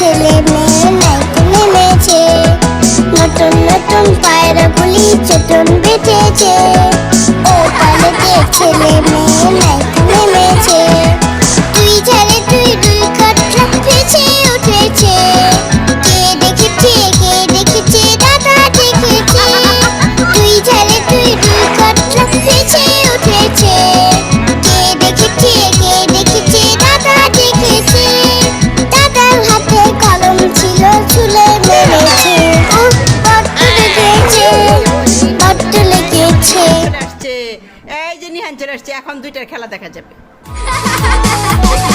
ছেলে মেয়ে নাইতে নেমেছে। নতুন নতুন পায়রাগুলি চটন বেঁচেছে ও পালকে ছেলে মেয়ে নাইতে নেমেছে। এই যে নিহান চলে এখন দুইটার খেলা দেখা যাবে।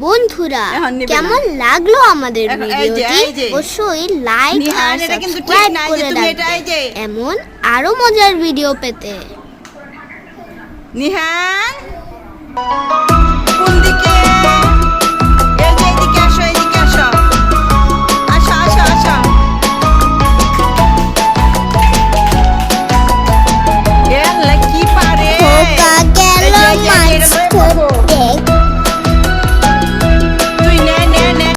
বন্ধুরা কেমন লাগল আমাদের ভিডিওটি অবশ্যই লাইক আর সাবস্ক্রাইব করে রাখবে এমন আরও মজার ভিডিও পেতে নিহান মাছ করতে